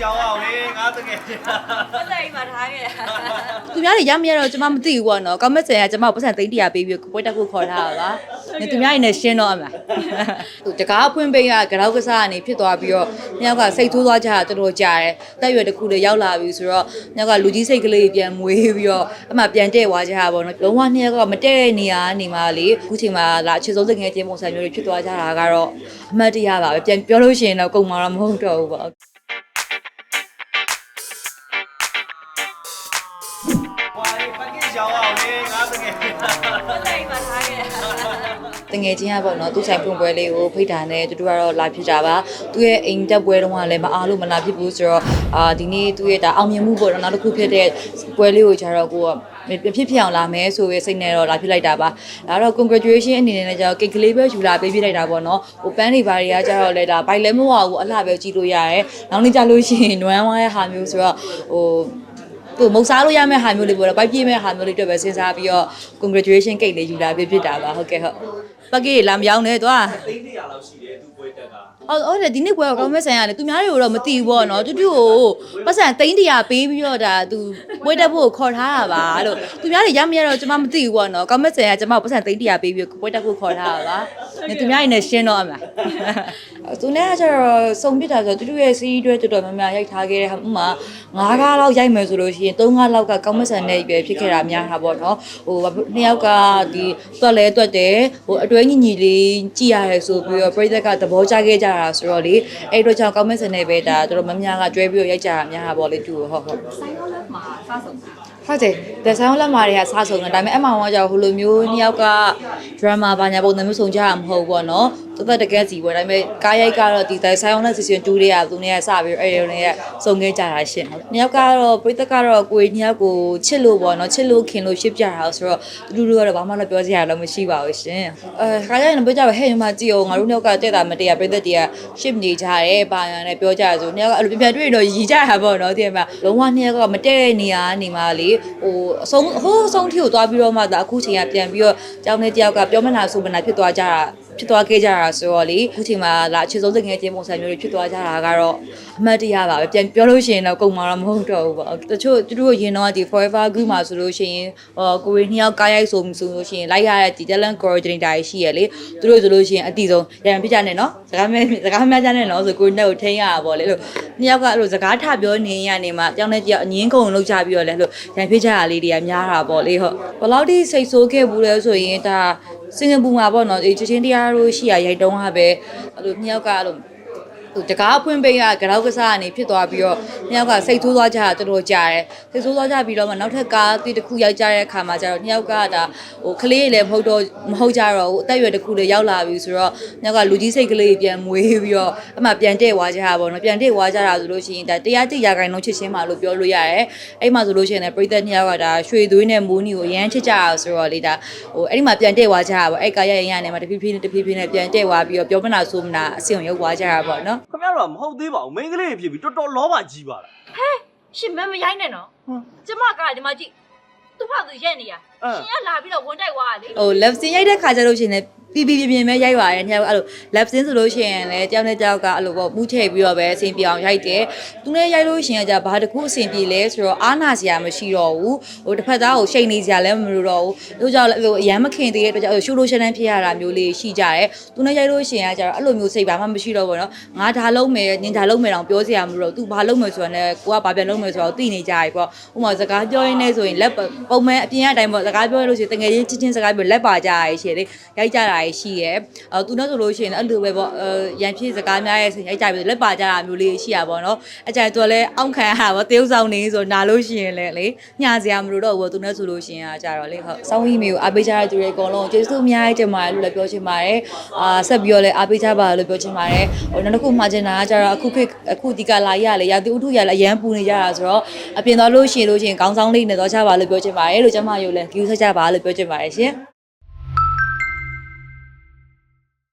ရောင်းအောင်လေငါတကယ်ချင်းပတ်သက်အိမ်မှာထားခဲ့တာသူများတွေရမရတော့ကျွန်မမသိဘူးပေါ့နော်ကောမက်ဆယ်ကကျွန်မပတ်စံသိန်း100ပေးပြီးပွဲတက်ဖို့ခေါ်ထားတာပါနေသူများတွေနဲ့ရှင်းတော့အမလားသူတကားဖွင့်ပေးကကြောက်ကစားကနေဖြစ်သွားပြီးတော့မြောက်ကစိတ်ထိုးသွားကြတာတော်တော်ကြာတယ်တက်ရွယ်တစ်ခုလေးရောက်လာပြီဆိုတော့မြောက်ကလူကြီးစိတ်ကလေးပြန်မွေးပြီးတော့အမှပြန်တဲ့သွားကြတာပေါ့နော်လုံးဝနှစ်ယောက်ကမတဲ့တဲ့နေရာနေမှာလေအခုချိန်မှာလာအခြေဆုံးစငယ်ချင်းပုံစံမျိုးတွေဖြစ်သွားကြတာကတော့အမှတ်တရပါပဲပြန်ပြောလို့ရှိရင်တော့ကုန်မှာတော့မဟုတ်တော့ဘူးပေါ့ ရောင်းအောင်လေငါတကယ်ချင်းပတ်သက်အိမ်မှာထားခဲ့တာတငယ်ချင်းကပေါ့နော်သူ့ဆိုင်ဖွင့်ပွဲလေးကိုဖိတ်တာနဲ့တူတူကတော့လာဖြစ်ကြပါသူ့ရဲ့အိမ်တက်ပွဲတုန်းကလည်းမအားလို့မလာဖြစ်ဘူးဆိုတော့အာဒီနေ့သူ့ရဲ့ဒါအောင်မြင်မှုပေါ့နော်နောက်တစ်ခုဖြစ်တဲ့ပွဲလေးကိုကျတော့ကိုကဖြစ်ဖြစ်အောင်လာမယ်ဆိုရဲစိတ်နဲ့တော့လာဖြစ်လိုက်တာပါဒါတော့ congratulation အနေနဲ့ကျတော့ကိတ်ကလေးပဲယူလာပေးပြလိုက်တာပေါ့နော်ဟိုပန်းတွေဘာတွေကကျတော့လေဒါဘိုက်လည်းမဝဘူးအလှပဲကြည့်လို့ရတယ်နောက်နေ့ကျလို့ရှိရင်နွမ်းဝါးရဲ့ဟာမျိုးဆိုတော့ဟို သူမုတ်စားလို့ရမယ့်ဟာမျိုးလေးပေါ့တော့ပိုက်ပြည့်မဲ့ဟာမျိုးလေးတွေ့ပဲစဉ်းစားပြီးတော့ congratulation cake လေးယူလာပေးဖြစ်တာပါဟုတ်ကဲ့ဟုတ်ပတ်ကေးလာမပြောင်းနဲ့သွားသိန်း100လောက်ရှိတယ်သူပွဲတက်ကဟုတ်ဟုတ်တယ်ဒီနေ့ပွဲကောင်းမဲ့ဆိုင်ရတယ်သူများတွေကိုတော့မသိဘူးပေါ့နော်တူတူကိုပတ်စံသိန်းတရာပေးပြီးတော့ဒါသူပွဲတက်ဖို့ခေါ်ထားတာပါလို့သူများတွေရမရတော့ကျွန်မမသိဘူးပေါ့နော်ကောင်းမဲ့ဆိုင်ကကျွန်မပတ်စံသိန်းတရာပေးပြီးပွဲတက်ဖို့ခေါ်ထားတာပါနေသူများတွေနဲ့ရှင်းတော့အမလား သူနဲ့ကကျတော့စုံပြစ်တာဆိုတူတူရဲ့စီးတွဲတော်တော်များများရိုက်ထားခဲ့တဲ့ဟာဥမာ9ကားလောက်ရိုက်မယ်ဆိုလို့ရှိရင်3ကားလောက်ကကောင်းမဲ့ဆိုင်နဲ့ပဲဖြစ်ခဲ့တာများတာပေါ့နော်ဟိုနှစ်ယောက်ကဒီတွက်လဲတွက်တယ်ဟိုအတွဲညီညီလေးကြည်ရတယ်ဆိုပြီးတော့ပြိသက်ကသဘောကျခဲ့ကြတာဆိုတော့လေအဲ့တော့ကြောင့်ကောင်းမဲ့ဆိုင်နဲ့ပဲဒါတော်တော်များများကကျွဲပြီးတော့ရိုက်ကြတာများတာပေါ့လေတူဟုတ်ဟုတ်ဆိုင်ရောလက်မှာစားဆုံးတာဟုတ်တယ်ဒါဆိုင်လက်မာတွေကစားဆုံးတယ်ဒါပေမဲ့အမှန်တော့ကြောင့်ဟိုလိုမျိုးနှစ်ယောက်က drama ဘာညာပုံစံမျိုးဆုံးကြတာမဟုတ်ဘူးပေါ့နော် တော်တော်တကယ်စီပဲဒါပေမဲ့ကားရိုက်ကတော့ဒီတိုင်းဆိုင်နဲ့ season 2တွေကသူနဲ့စပြီးအဲ့ဒီနဲ့စုံခဲ့ကြတာရှင်နှစ်ယောက်ကတော့ပြိသက်ကတော့ကိုယ်နှစ်ယောက်ကိုချစ်လို့ပေါ့နော်ချစ်လို့ခင်လို့ရှစ်ပြတာဆိုတော့တူတူကတော့ဘာမှလည်းပြောစရာလည်းမရှိပါဘူးရှင်အဲခါကျရင်ပြောကြပါဟဲ့ညီမကြည့်အောင်ငါတို့နှစ်ယောက်ကတက်တာမတက်ရပြိသက်တွေကရှစ်နေကြတယ်ဘာညာနဲ့ပြောကြဆိုနှစ်ယောက်ကအဲ့လိုပြန်ပြန်တွေ့ရင်တော့ရီကြတာပေါ့နော်ဒီမှာလုံးဝနှစ်ယောက်ကမတက်တဲ့နေရာနေမှာလေဟိုအဆုံးဟိုးအဆုံးထိကိုသွားပြီးတော့မှဒါအခုချိန်ကပြန်ပြီးတော့ကျောင်းထဲတယောက်ကပြောမနာဆိုမနာဖြစ်သွားကြတာဖြစ်သွားခဲ့ကြတာဆိုတော့လေအခုချိန်မှာလာအခြေဆုံးစငယ်ချင်းပုံစံမျိုးတွေဖြစ်သွားကြတာကတော့အမှတ်တရပါပဲပြန်ပြောလို့ရှိရင်တော့ကုန်မှာတော့မဟုတ်တော့ဘူးပေါ့တချို့သူတို့ရင်တော့ဒီ forever group မှာဆိုလို့ရှိရင်ဟောကိုရီနှစ်ယောက်ကားရိုက်ဆိုမှုဆိုလို့ရှိရင်လိုက်ရတဲ့ဒီ talent coordinator ရှိရလေသူတို့ဆိုလို့ရှိရင်အတီဆုံးရန်ပြကြနဲ့နော်စကားမဲစကားများကြနဲ့နော်ဆိုကိုရီနဲ့ကိုထိန်းရတာပေါ့လေလို့နှစ်ယောက်ကအဲ့လိုစကားထပြောနေရနေမှာကြောင်းတဲ့ကြောက်အငင်းကုန်လောက်ကြပြီးတော့လေလို့ရန်ပြကြရလေးတွေကများတာပေါ့လေဟုတ်ဘယ်လောက်ထိစိတ်ဆိုးခဲ့ဘူးလဲဆိုရင်ဒါ စင်ကာပူမှာပေါ့နော်ဒီချချင်းတရားတို့ရှိရရိုက်တုံးဟာပဲအဲ့လိုနှစ်ယောက်ကအဲ့လို ဟိုတကားဖွင့်ပေးကကြောက်ကစားကနေဖြစ်သွားပြီးတော့နှစ်ယောက်ကစိတ်ထိုးသွားကြတာတော်တော်ကြာတယ်စိတ်ထိုးသွားကြပြီးတော့မှနောက်ထပ်ကားတိတစ်ခုရိုက်ကြတဲ့အခါမှာကျတော့နှစ်ယောက်ကဒါဟိုကလေးလည်းမဟုတ်တော့မဟုတ်ကြတော့ဘူးအသက်အရွယ်တစ်ခုလေးရောက်လာပြီဆိုတော့နှစ်ယောက်ကလူကြီးစိတ်ကလေးပြန်မွေးပြီးတော့အမှပြန်တဲ့သွားကြတာပေါ့နော်ပြန်တဲ့သွားကြတာဆိုလို့ရှိရင်ဒါတရားတိရာခိုင်လုံးချစ်ချင်းမှလို့ပြောလို့ရတယ်အဲ့မှာဆိုလို့ရှိရင်လည်းပြည်သက်နှစ်ယောက်ကဒါရွှေသွေးနဲ့မိုးနီကိုအရန်ချစ်ကြတာဆိုတော့လေဒါဟိုအဲ့ဒီမှာပြန်တဲ့သွားကြတာပေါ့အဲ့ကားရရင်ရနေမှာတဖြည်းဖြည်းနဲ့တဖြည်းဖြည်းနဲ့ပြန်တဲ့သွားပြီးတော့ပြောမနာဆိုမနာအဆင်ရုပ်သွားကြတာပေါ့နော်ခင်ဗျားတို့ကမဟုတ်သေးပါဘူးမိန်းကလေးတွေဖြစ်ပြီးတော်တော်လောဘကြီးပါလားရှင်မမရိုင်းနဲ့နော်ကျမကဒီမှာကြည့်သူ့ဖသူရက်နေရရှင်ကလာပြီးတော့ဝန်တိုက်သွားတာလေဟို left scene ရိုက်တဲ့ခါကျလို့ရှိရင်လည်း ပြပြပြပြပဲရိုက်ပါတယ်နှစ်ယောက်အဲ့လို left scene ဆိုလို့ရှိရင်လည်းတယောက်နဲ့တယောက်ကအဲ့လိုပေါ့မူးထည့်ပြီးတော့ပဲအဆင်ပြေအောင်ရိုက်တယ်သူနဲ့ရိုက်လို့ရှိရင်じゃဘာတစ်ခုအဆင်ပြေလဲဆိုတော့အားနာစရာမရှိတော့ဘူးဟိုတစ်ဖက်သားကိုရှိန်နေစရာလည်းမလိုတော့ဘူးတို့ကြောင့်လည်းဟိုအရန်မခင်သေးတဲ့အတွက်ကြောင့်ရှူလို့ရှင်းတန်းဖြစ်ရတာမျိုးလေးရှိကြတယ်သူနဲ့ရိုက်လို့ရှိရင်ကကြတော့အဲ့လိုမျိုးစိတ်ဘာမှမရှိတော့ဘူးเนาะငါဒါလုံးမယ်နင်ဒါလုံးမယ်တော့ပြောစရာမလိုတော့ तू ဘာလုံးမယ်ဆိုတော့လည်းကိုကဘာပြန်လုံးမယ်ဆိုတော့သိနေကြပြီပေါ့ဥပမာစကားပြောရင်းနဲ့ဆိုရင်လက်ပုံမှန်အပြင်အတိုင်းပေါ့စကားပြောရလို့ရှိရင်တကယ်ချင်းချင်းချင်းစကားပြောလက်ပါကြရရှိလေရိုက်ကြတာ ရှိရဲအဲသူနဲ့ဆိုလို့ရှိရင်အဲ့လိုပဲပေါ့အဲရန်ဖြစ်စကားများရဲ့ရိုက်ကြပြီလက်ပါကြတာမျိုးလေးရှိရပါတော့အကြိုင်သူကလည်းအောင့်ခံရတာပေါ့တေးဥဆောင်နေဆိုနာလို့ရှိရင်လည်းလေညစရာမလိုတော့ဘူးသူနဲ့ဆိုလို့ရှိရင်အားကြတော့လေဟုတ်စောင်းကြီးမျိုးအားပေးကြတဲ့သူတွေအကုန်လုံးကျေးဇူးအများကြီးတင်ပါတယ်လို့လည်းပြောချင်ပါတယ်အာဆက်ပြီးတော့လည်းအားပေးကြပါလို့ပြောချင်ပါတယ်ဟိုနောက်တစ်ခုမှချင်တာကကြတော့အခုခေတ်အခုဒီကလာရလေရာသီဥတုရလည်းအရန်ပူနေကြတာဆိုတော့အပြင်သွားလို့ရှိရင်လို့ရှိရင်ခေါင်းဆောင်လေးနဲ့သွားကြပါလို့ပြောချင်ပါတယ်လို့ကျမရုပ်လည်း view ဆက်ကြပါလို့ပြောချင်ပါတယ်ရှင်